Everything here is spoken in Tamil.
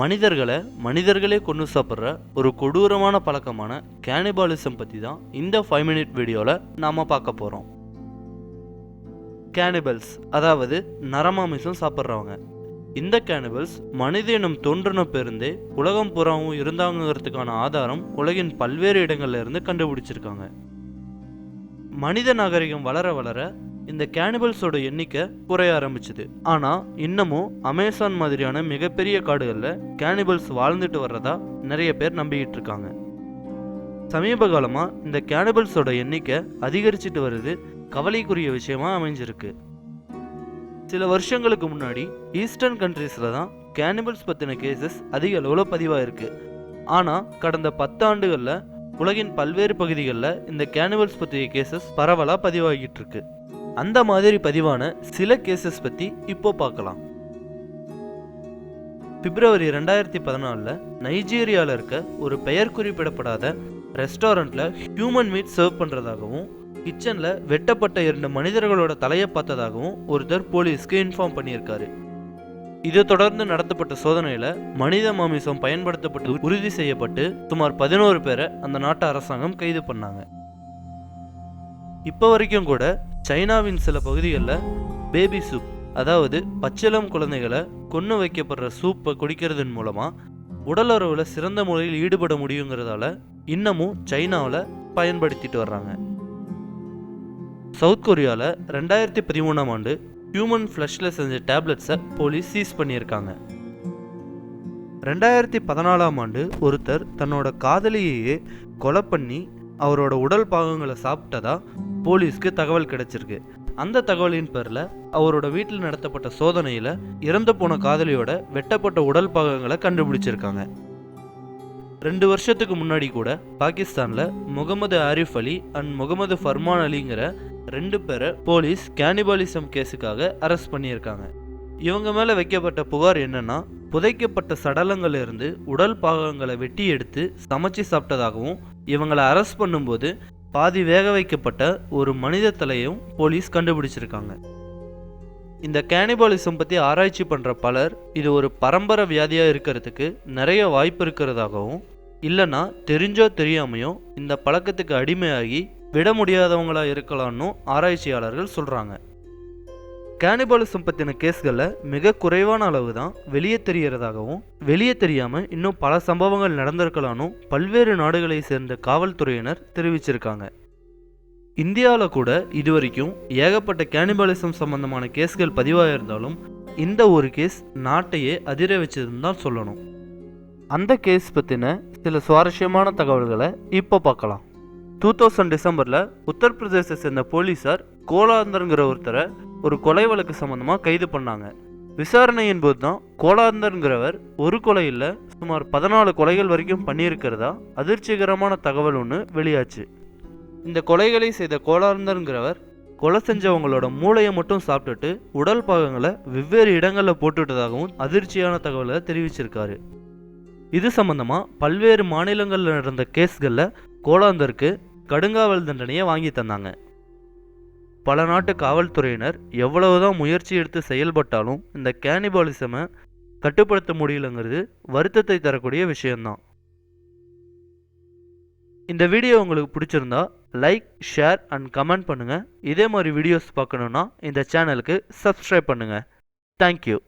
மனிதர்களை மனிதர்களே கொண்டு சாப்பிட்ற ஒரு கொடூரமான பழக்கமான கேனிபாலிசம் பற்றி தான் இந்த ஃபைவ் மினிட் வீடியோவில் நாம் பார்க்க போகிறோம் கேனிபல்ஸ் அதாவது நரமாமிசம் சாப்பிட்றவங்க. இந்த கேனிபல்ஸ் மனித இனம் தோன்றின பேருந்தே உலகம் புறாவும் இருந்தாங்கிறதுக்கான ஆதாரம் உலகின் பல்வேறு இடங்கள்ல இருந்து கண்டுபிடிச்சிருக்காங்க. மனித நாகரிகம் வளர வளர இந்த கேனிபல்ஸோட எண்ணிக்கை குறைய ஆரம்பிச்சுது. ஆனா இன்னமும் அமேசான் மாதிரியான மிகப்பெரிய காடுகளில் கேனிபல்ஸ் வாழ்ந்துட்டு வர்றதா நிறைய பேர் நம்பிக்கிட்டு இருக்காங்க. சமீப காலமா இந்த கேனிபல்ஸோட எண்ணிக்கை அதிகரிச்சுட்டு வருது கவலைக்குரிய விஷயமா அமைஞ்சிருக்கு. சில வருஷங்களுக்கு முன்னாடி ஈஸ்டர்ன் கண்ட்ரீஸில் தான் கேனிபல்ஸ் பற்றின கேசஸ் அதிக அளவில் பதிவாயிருக்கு ஆனால் கடந்த பத்தாண்டுகளில் உலகின் பல்வேறு பகுதிகளில் இந்த கேனிபல்ஸ் பற்றிய கேசஸ் பரவலாக பதிவாகிட்டு இருக்கு. அந்த மாதிரி பதிவான சில கேசஸ் பற்றி இப்போ பார்க்கலாம். பிப்ரவரி ரெண்டாயிரத்தி பதினாலில் நைஜீரியாவில் இருக்க ஒரு பெயர் குறிப்பிடப்படாத ரெஸ்டாரண்ட்டில் ஹியூமன் மீட் சர்வ் பண்ணுறதாகவும் கிச்சனில் வெட்டப்பட்ட இரண்டு மனிதர்களோட தலையை பார்த்ததாகவும் ஒருத்தர் போலீஸ்க்கு இன்ஃபார்ம் பண்ணியிருக்காரு. இதை தொடர்ந்து நடத்தப்பட்ட சோதனையில் மனித மாமிசம் பயன்படுத்தப்பட்டு உறுதி செய்யப்பட்டு சுமார் பதினோரு பேரை அந்த நாட்டு அரசாங்கம் கைது பண்ணாங்க. இப்போ வரைக்கும் கூட சைனாவின் சில பகுதிகளில் பேபி சூப் அதாவது பச்சிளம் குழந்தைகளை கொன்று வைக்கப்படுற சூப்பை குடிக்கிறதன் மூலமாக உடலுறவில் சிறந்த முறையில் ஈடுபட முடியுங்கிறதால இன்னமும் சைனாவில் பயன்படுத்திட்டு வர்றாங்க. சவுத் கொரியாவில் ரெண்டாயிரத்தி பதிமூணாம் ஆண்டு ஹியூமன் ஃப்ளஷில் செஞ்ச டேப்லெட்ஸை போலீஸ் சீஸ் பண்ணியிருக்காங்க. ரெண்டாயிரத்தி பதினாலாம் ஆண்டு ஒருத்தர் தன்னோட காதலியையே கொலை பண்ணி அவரோட உடல் பாகங்களை சாப்பிட்டதா போலீஸ்க்கு தகவல் கிடைச்சிருக்கு. அந்த தகவலின் பேரில் அவரோட வீட்டில் நடத்தப்பட்ட சோதனையில் இறந்து போன காதலியோட வெட்டப்பட்ட உடல் பாகங்களை கண்டுபிடிச்சிருக்காங்க. ரெண்டு வருஷத்துக்கு முன்னாடி கூட பாகிஸ்தானில் முகமது ஆரிஃப் அலி அண்ட் முகமது ஃபர்மான் அலிங்கிற ரெண்டு பேரை போலீஸ் கேனிபாலிசம் கேஸுக்காக அரெஸ்ட் பண்ணியிருக்காங்க. இவங்க மேலே வைக்கப்பட்ட புகார் என்னன்னா புதைக்கப்பட்ட சடலங்கள்லேருந்து உடல் பாகங்களை வெட்டி எடுத்து சமைச்சு சாப்பிட்டதாகவும் இவங்களை அரெஸ்ட் பண்ணும்போது பாதி வேக வைக்கப்பட்ட ஒரு மனித தலையும் போலீஸ் கண்டுபிடிச்சிருக்காங்க. இந்த கேனிபாலிசம் பற்றி ஆராய்ச்சி பண்ணுற பலர் இது ஒரு பரம்பரை வியாதியாக இருக்கிறதுக்கு நிறைய வாய்ப்பு இருக்கிறதாகவும் இல்லைன்னா தெரிஞ்சோ தெரியாமையோ இந்த பழக்கத்துக்கு அடிமையாகி விட முடியாதவங்களாக இருக்கலாம்னு ஆராய்ச்சியாளர்கள் சொல்கிறாங்க கேனிபாலிசம் பற்றின கேஸ்களில் மிக குறைவான அளவு தான் வெளியே தெரியறதாகவும் வெளியே தெரியாமல் இன்னும் பல சம்பவங்கள் நடந்திருக்கலானும் பல்வேறு நாடுகளை சேர்ந்த காவல்துறையினர் தெரிவிச்சிருக்காங்க. இந்தியாவில் கூட இதுவரைக்கும் ஏகப்பட்ட கேனிபாலிசம் சம்பந்தமான கேஸ்கள் பதிவாயிருந்தாலும் இந்த ஒரு கேஸ் நாட்டையே அதிர வச்சதுன்னு தான் சொல்லணும். அந்த கேஸ் பற்றின சில சுவாரஸ்யமான தகவல்களை இப்போ பார்க்கலாம். டூ தௌசண்ட் டிசம்பரில் உத்தரப்பிரதேசத்தை சேர்ந்த போலீஸார் கோலாந்தருங்கிற ஒருத்தரை ஒரு கொலை வழக்கு சம்மந்தமாக கைது பண்ணாங்க. விசாரணையின் போது தான் கோலாந்தருங்கிறவர் ஒரு கொலை இல்லை சுமார் பதினாலு கொலைகள் வரைக்கும் பண்ணியிருக்கிறதா அதிர்ச்சிகரமான தகவல் ஒன்று வெளியாச்சு. இந்த கொலைகளை செய்த கோலாந்தருங்கிறவர் கொலை செஞ்சவங்களோட மூளையை மட்டும் சாப்பிட்டுட்டு உடல் பாகங்களை வெவ்வேறு இடங்களில் போட்டுவிட்டதாகவும் அதிர்ச்சியான தகவலை தெரிவிச்சிருக்காரு. இது சம்பந்தமாக பல்வேறு மாநிலங்களில் நடந்த கேஸ்களில் கோலாந்தருக்கு கடுங்காவல் தண்டனையை வாங்கி தந்தாங்க. பல நாட்டு காவல்துறையினர் எவ்வளவுதான் முயற்சி எடுத்து செயல்பட்டாலும் இந்த கேனிபாலிசமை கட்டுப்படுத்த முடியலங்கிறது வருத்தத்தை தரக்கூடிய விஷயம்தான். இந்த வீடியோ உங்களுக்கு பிடிச்சிருந்தா லைக் ஷேர் அண்ட் கமெண்ட் பண்ணுங்கள் இதே மாதிரி வீடியோஸ் பார்க்கணுன்னா இந்த சேனலுக்கு சப்ஸ்கிரைப் பண்ணுங்கள் தேங்க்யூ